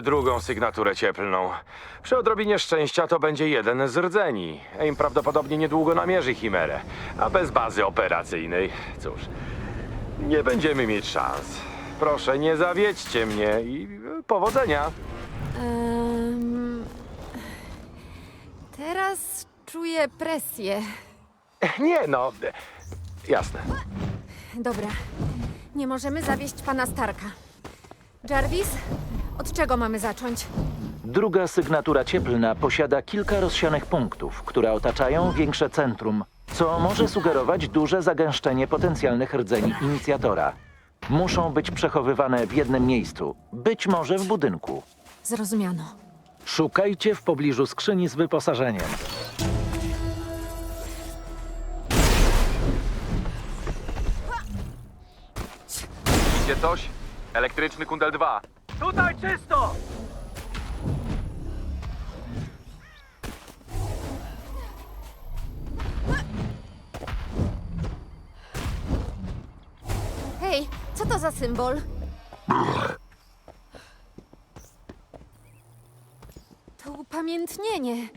drugą sygnaturę cieplną. Przy odrobinie szczęścia to będzie jeden z rdzeni. Aim prawdopodobnie niedługo namierzy Chimerę, a bez bazy operacyjnej, cóż, nie będziemy mieć szans. Proszę, nie zawiedźcie mnie i powodzenia. Em, teraz czuję presję. Nie no, jasne. Dobra, nie możemy zawieść pana Starka. Jarvis, od czego mamy zacząć? Druga sygnatura cieplna posiada kilka rozsianych punktów, które otaczają większe centrum, co może sugerować duże zagęszczenie potencjalnych rdzeni inicjatora. Muszą być przechowywane w jednym miejscu, być może w budynku. Zrozumiano. Szukajcie w pobliżu skrzyni z wyposażeniem. Idzie coś? Elektryczny kundel 2. Tutaj czysto! Hej, co to za symbol? To upamiętnienie.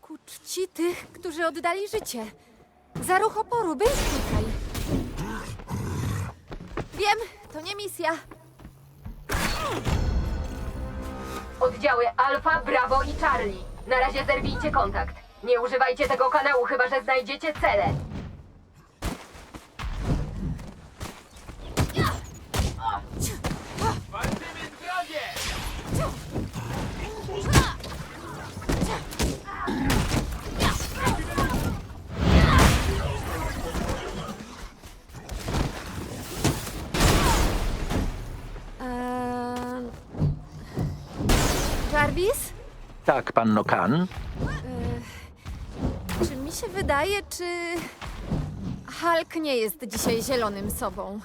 Ku czci tych, którzy oddali życie. Za ruch oporu, byli tutaj. Wiem, to nie misja. Oddziały Alfa, Bravo i Charlie. Na razie zerwijcie kontakt. Nie używajcie tego kanału, chyba że znajdziecie cele. Eee... Tak, panno Kan. Czy mi się wydaje, czy Hulk nie jest dzisiaj zielonym sobą?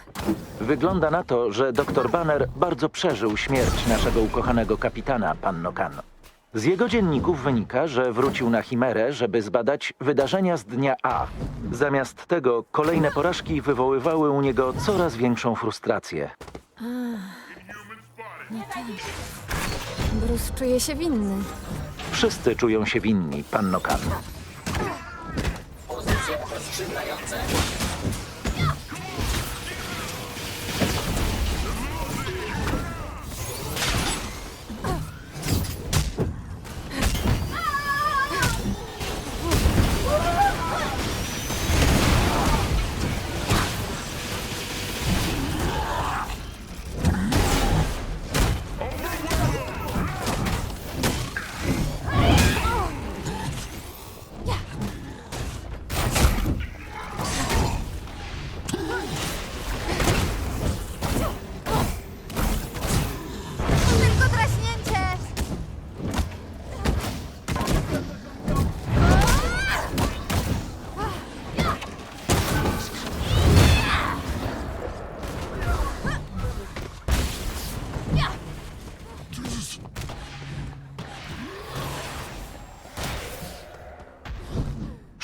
Wygląda na to, że dr Banner bardzo przeżył śmierć naszego ukochanego kapitana, panno Kan. Z jego dzienników wynika, że wrócił na Chimerę, żeby zbadać wydarzenia z dnia A. Zamiast tego kolejne porażki wywoływały u niego coraz większą frustrację. Bruce czuje się winny. Wszyscy czują się winni, panno Kan. Tylko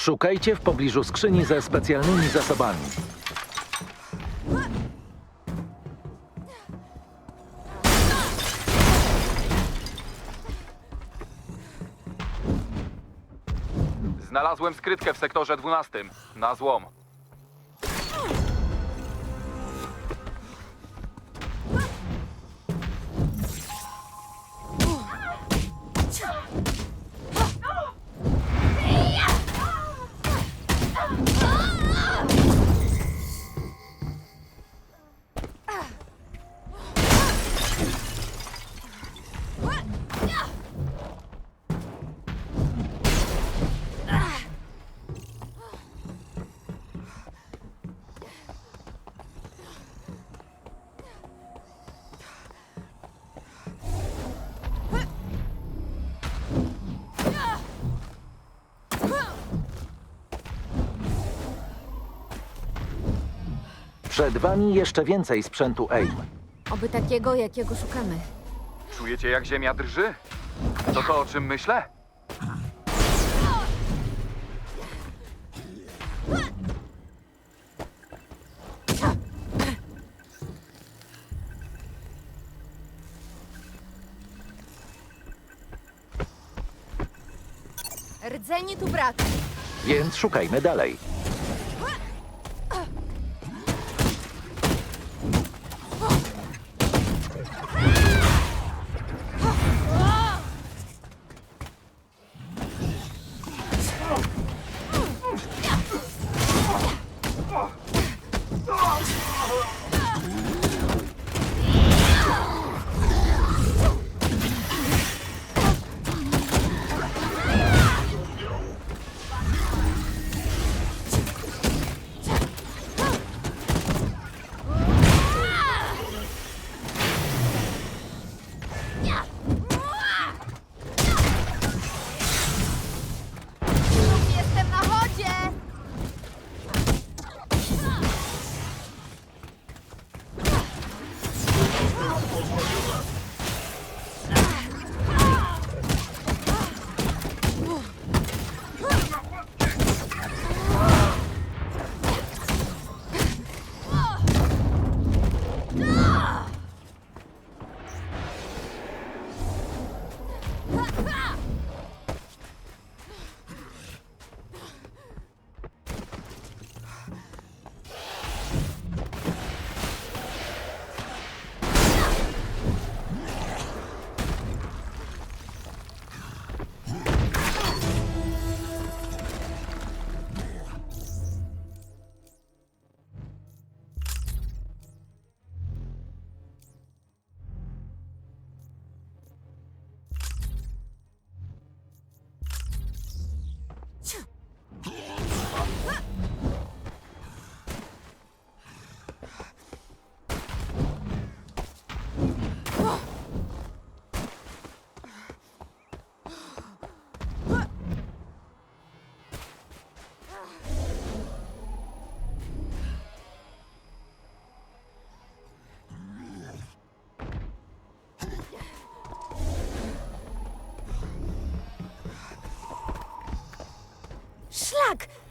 Szukajcie w pobliżu skrzyni ze specjalnymi zasobami. Znalazłem skrytkę w sektorze 12. Na złom. Przed wami jeszcze więcej sprzętu AIM. Oby takiego, jakiego szukamy. Czujecie, jak ziemia drży? To to, o czym myślę? Rdzenie tu brak. Więc szukajmy dalej.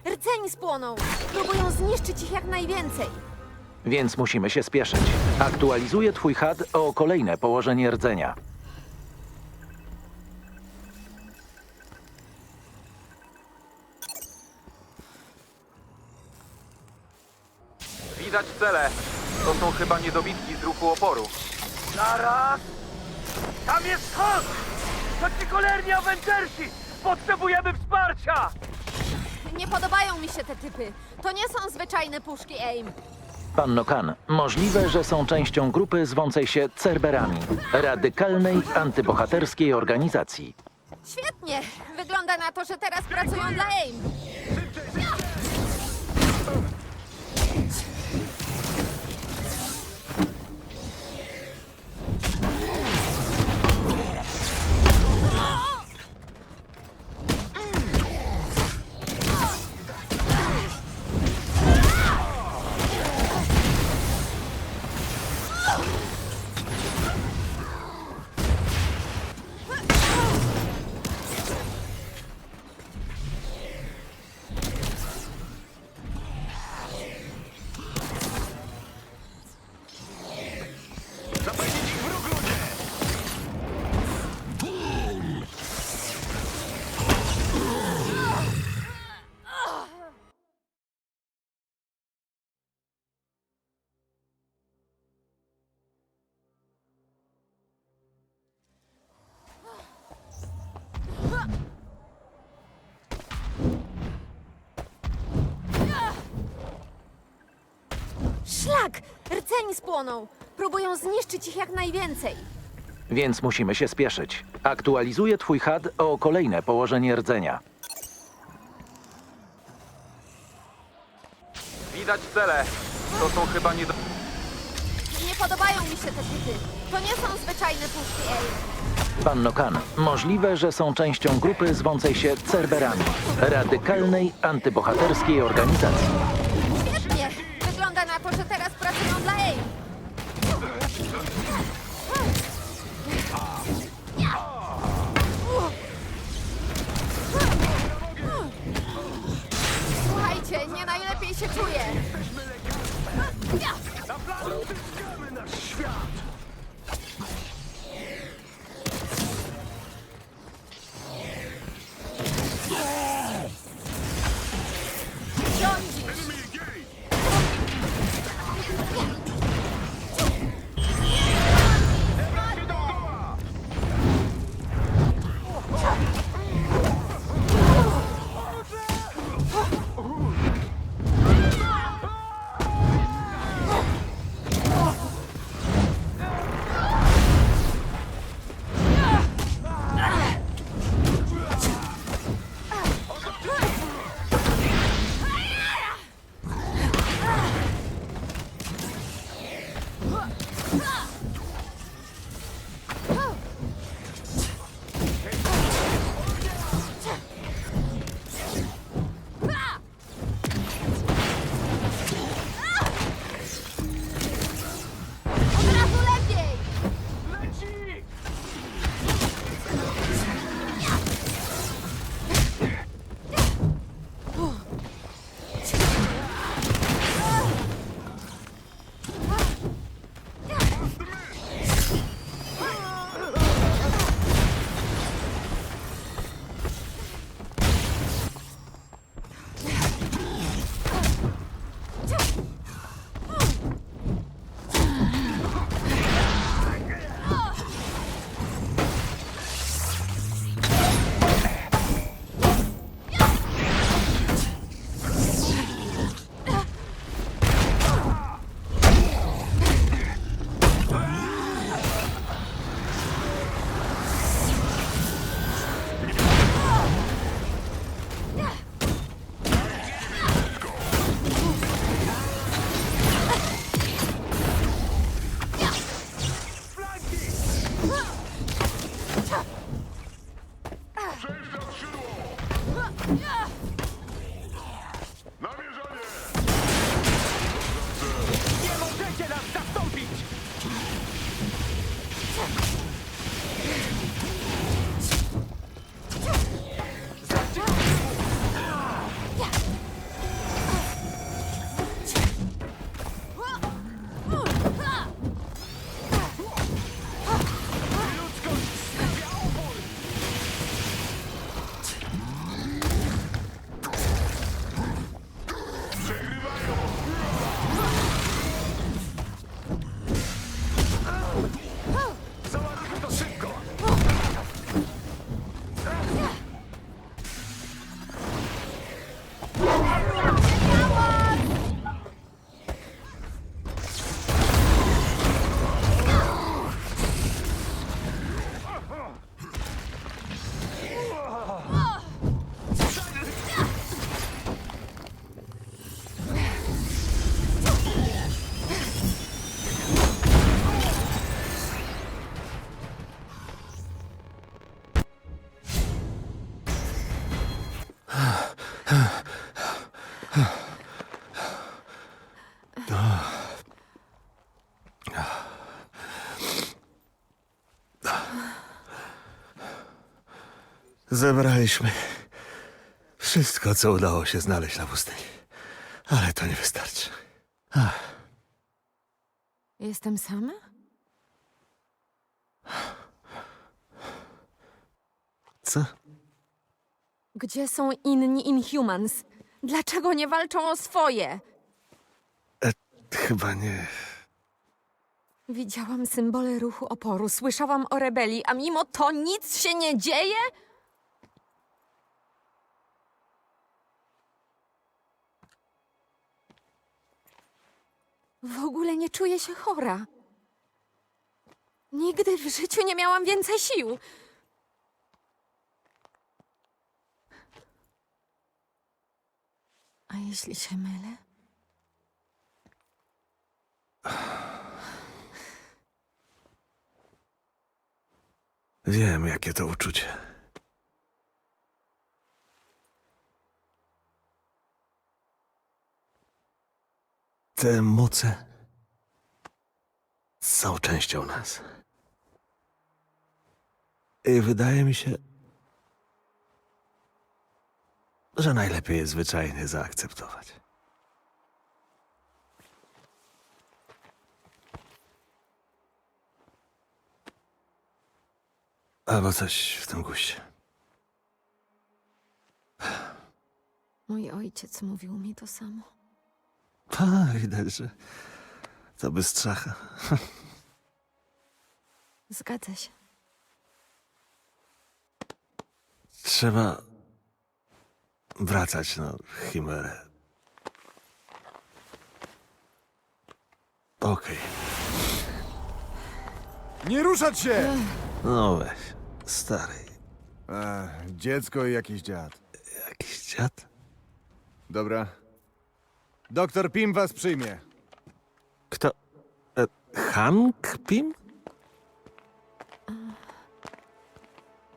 Rdzeni spłoną! Próbują zniszczyć ich jak najwięcej. Więc musimy się spieszyć. Aktualizuję twój HUD o kolejne położenie rdzenia. Widać cele. To są chyba niedobitki z ruchu oporu. Zaraz! Tam jest Hulk! To ci cholerni Avengersi! Potrzebujemy wsparcia! Nie podobają mi się te typy. To nie są zwyczajne puszki AIM. Panno Kan, możliwe, że są częścią grupy zwącej się Cerberami, radykalnej antybohaterskiej organizacji. Świetnie! Wygląda na to, że teraz pracują dla AIM. Szlak! Rdzeni spłoną! Próbują zniszczyć ich jak najwięcej. Więc musimy się spieszyć. Aktualizuję twój HUD o kolejne położenie rdzenia. Widać cele. To są chyba niedobitki. Nie podobają mi się te typy. To nie są zwyczajne puszki AIM. Panno Kan, możliwe, że są częścią grupy zwącej się Cerberami, radykalnej antybohaterskiej organizacji. Zebraliśmy wszystko, co udało się znaleźć na pustyni. Ale to nie wystarczy. Jestem sama? Co? Gdzie są inni Inhumans? Dlaczego nie walczą o swoje? Chyba nie. Widziałam symbole ruchu oporu, słyszałam o rebelii, a mimo to nic się nie dzieje? W ogóle nie czuję się chora. Nigdy w życiu nie miałam więcej sił. A jeśli się mylę? Wiem, jakie to uczucie. Te moce są częścią nas. I wydaje mi się, że najlepiej je zwyczajnie zaakceptować. Albo coś w tym guście. Mój ojciec mówił mi to samo. A, widać, że to bystrzacha. Zgadza się. Trzeba wracać na Chimerę. Okej. Nie ruszać się! No weź, stary, Ech, dziecko i jakiś dziad. jakiś dziad? Dobra. Doktor Pim was przyjmie. Kto? E, Hank Pim?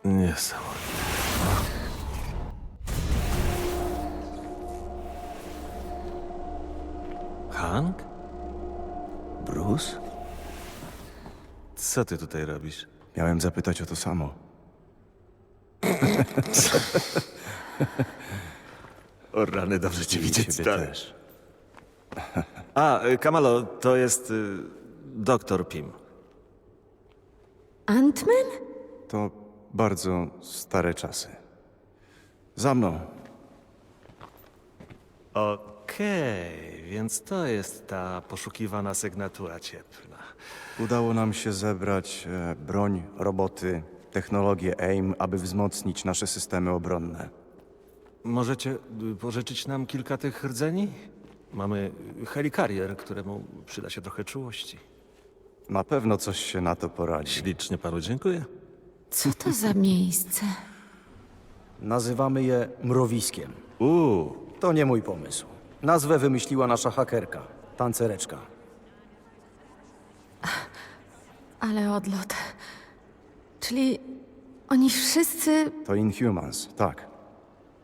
Niesamowite. Hank? Bruce? Co ty tutaj robisz? Miałem zapytać o to samo. O rany, dobrze cię widzieć, Ciebie stary. też. A, y, Kamalo, to jest y, doktor Pim. Antman? To bardzo stare czasy. Za mną. Okej, więc to jest ta poszukiwana sygnatura cieplna. Udało nam się zebrać e, broń, roboty, technologię AIM, aby wzmocnić nasze systemy obronne. Możecie y, pożyczyć nam kilka tych rdzeni? Mamy helikarier, któremu przyda się trochę czułości. Na pewno coś się na to poradzi. Ślicznie panu dziękuję. Co to za miejsce? Nazywamy je mrowiskiem. Uuu, To nie mój pomysł. Nazwę wymyśliła nasza hakerka, tancereczka. Ale odlot. Czyli oni wszyscy. To Inhumans, tak.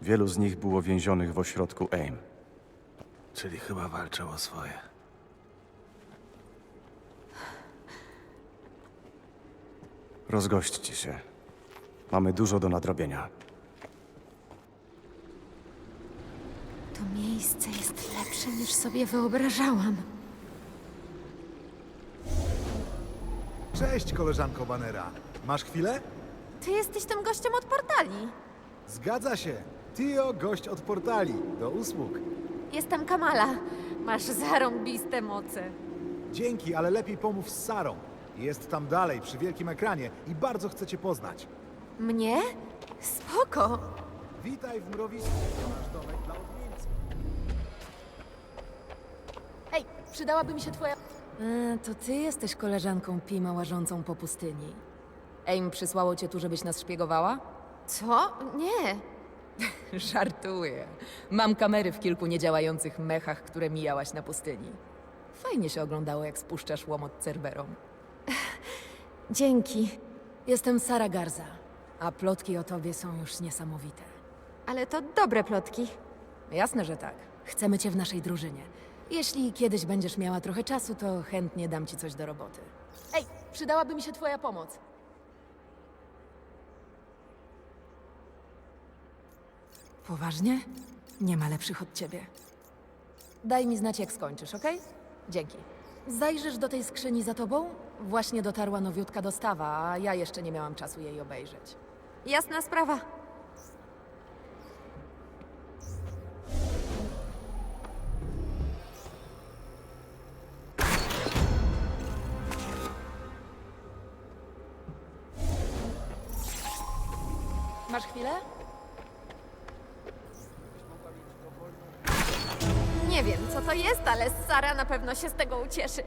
Wielu z nich było więzionych w ośrodku AIM. Czyli chyba walczą o swoje. Rozgośćcie się. Mamy dużo do nadrobienia. To miejsce jest lepsze niż sobie wyobrażałam. Cześć, koleżanko Banera. Masz chwilę? Ty jesteś tym gościem od portali. Zgadza się. Tio, gość od portali. Do usług. Jestem Kamala. Masz zarąbiste moce. Dzięki, ale lepiej pomów z Sarą. Jest tam dalej, przy wielkim ekranie i bardzo chcę cię poznać. Mnie? Spoko. Witaj w mrowisku. Nasz domek dla odmieńców. Ej, przydałaby mi się twoja... E, to ty jesteś koleżanką Pima łażącą po pustyni. Aim przysłało cię tu, żebyś nas szpiegowała? Co? Nie. Żartuję. Mam kamery w kilku niedziałających mechach, które mijałaś na pustyni. Fajnie się oglądało, jak spuszczasz łomot Cerberom. Dzięki. Jestem Sara Garza, a plotki o tobie są już niesamowite. Ale to dobre plotki. Jasne, że tak. Chcemy cię w naszej drużynie. Jeśli kiedyś będziesz miała trochę czasu, to chętnie dam ci coś do roboty. Ej, przydałaby mi się twoja pomoc. Poważnie? Nie ma lepszych od ciebie. Daj mi znać, jak skończysz, okej? Dzięki. Zajrzysz do tej skrzyni za tobą? Właśnie dotarła nowiutka dostawa, a ja jeszcze nie miałam czasu jej obejrzeć. Jasna sprawa. Się z tego ucieszy.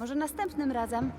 Może następnym razem?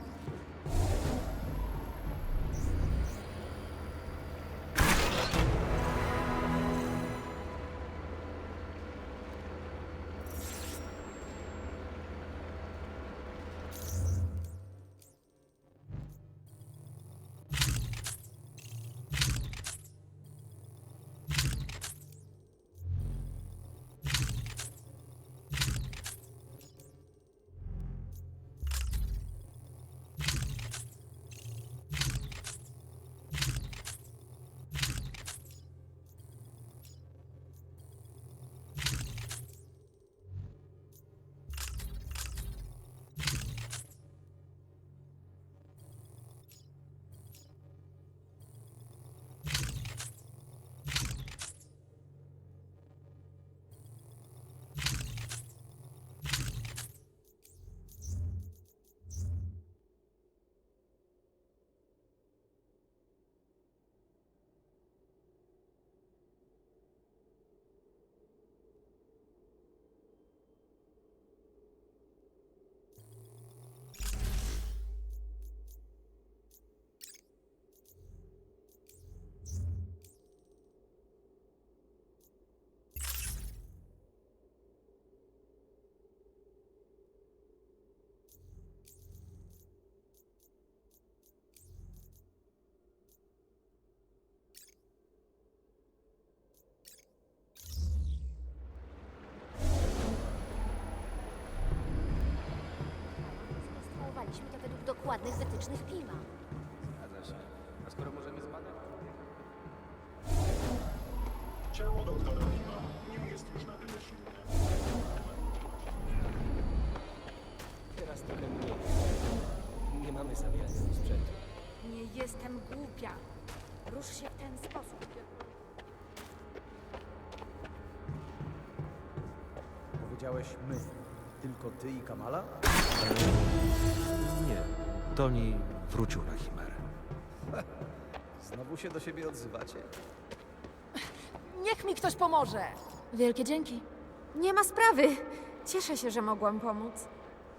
Dokładnych wytycznych Pima. Zgadza się. A skoro możemy zbadać... Ciało doktora Lima nie jest już na tyle silne. Teraz trochę mniej. Nie mamy za wiele tego sprzętu. Nie jestem głupia. Rusz się w ten sposób. Powiedziałeś my. Tylko ty i Kamala? Nie. Toni wrócił na Chimerę. Znowu się do siebie odzywacie? Niech mi ktoś pomoże! Wielkie dzięki. Nie ma sprawy. Cieszę się, że mogłam pomóc.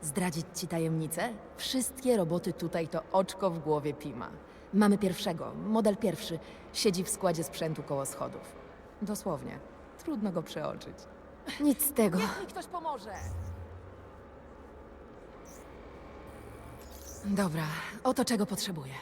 Zdradzić ci tajemnicę? Wszystkie roboty tutaj to oczko w głowie Pima. Mamy pierwszego, model pierwszy. Siedzi w składzie sprzętu koło schodów. Dosłownie. Trudno go przeoczyć. Nic z tego. Niech mi ktoś pomoże! Dobra, oto czego potrzebuję.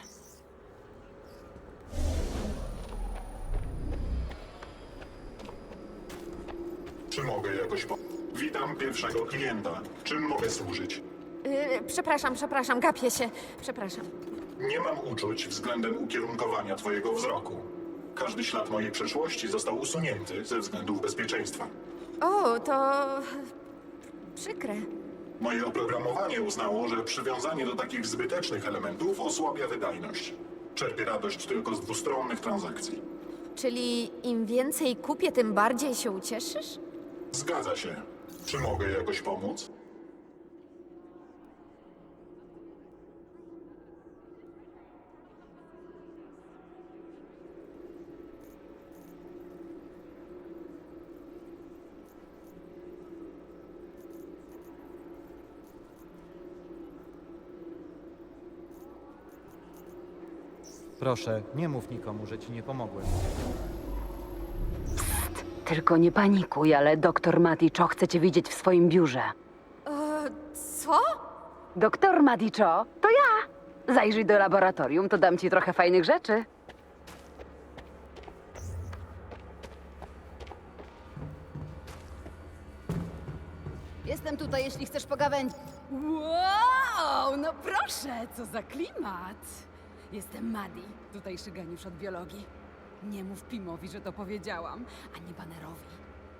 Czy mogę jakoś po... Witam pierwszego klienta. Czym mogę służyć? Yy, przepraszam, przepraszam, gapię się. Przepraszam. Nie mam uczuć względem ukierunkowania twojego wzroku. Każdy ślad mojej przeszłości został usunięty ze względów bezpieczeństwa. O, to... przykre. Moje oprogramowanie uznało, że przywiązanie do takich zbytecznych elementów osłabia wydajność. Czerpię radość tylko z dwustronnych transakcji. Czyli im więcej kupię, tym bardziej się ucieszysz? Zgadza się. Czy mogę jakoś pomóc? Proszę, nie mów nikomu, że ci nie pomogłem. Tylko nie panikuj, ale doktor Maticho chce cię widzieć w swoim biurze. E, co? Doktor Maticho, to ja. Zajrzyj do laboratorium, to dam ci trochę fajnych rzeczy. Jestem tutaj, jeśli chcesz pogawędzić. Wow, no proszę, co za klimat. Jestem Madi, tutejszy geniusz od biologii. Nie mów Pimowi, że to powiedziałam, ani Bannerowi.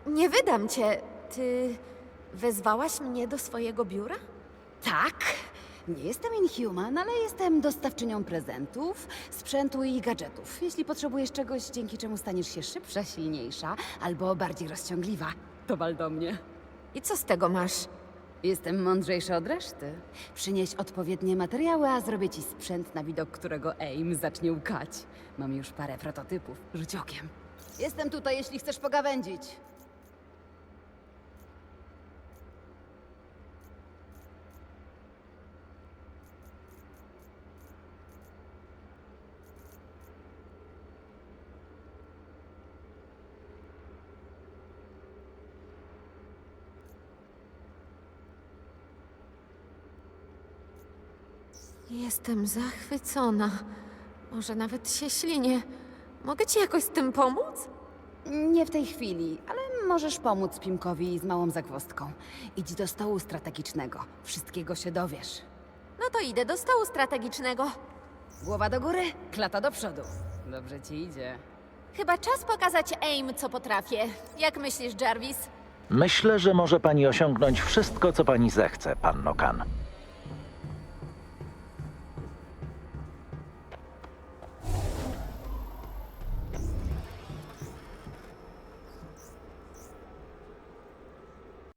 Nie wydam cię. Ty wezwałaś mnie do swojego biura? Tak, nie jestem Inhuman, ale jestem dostawczynią prezentów, sprzętu i gadżetów. Jeśli potrzebujesz czegoś, dzięki czemu staniesz się szybsza, silniejsza albo bardziej rozciągliwa, to wal do mnie. I co z tego masz? Jestem mądrzejsza od reszty. Przynieś odpowiednie materiały, a zrobię ci sprzęt, na widok którego AIM zacznie łkać. Mam już parę prototypów. Rzuć okiem. Jestem tutaj, jeśli chcesz pogawędzić. Jestem zachwycona. Może nawet się ślinię. Mogę ci jakoś z tym pomóc? Nie w tej chwili, ale możesz pomóc Pimkowi z małą zagwozdką. Idź do stołu strategicznego. Wszystkiego się dowiesz. No to idę do stołu strategicznego. Głowa do góry, klata do przodu. Dobrze ci idzie. Chyba czas pokazać AIM, co potrafię. Jak myślisz, Jarvis? Myślę, że może pani osiągnąć wszystko, co pani zechce, panno Kan.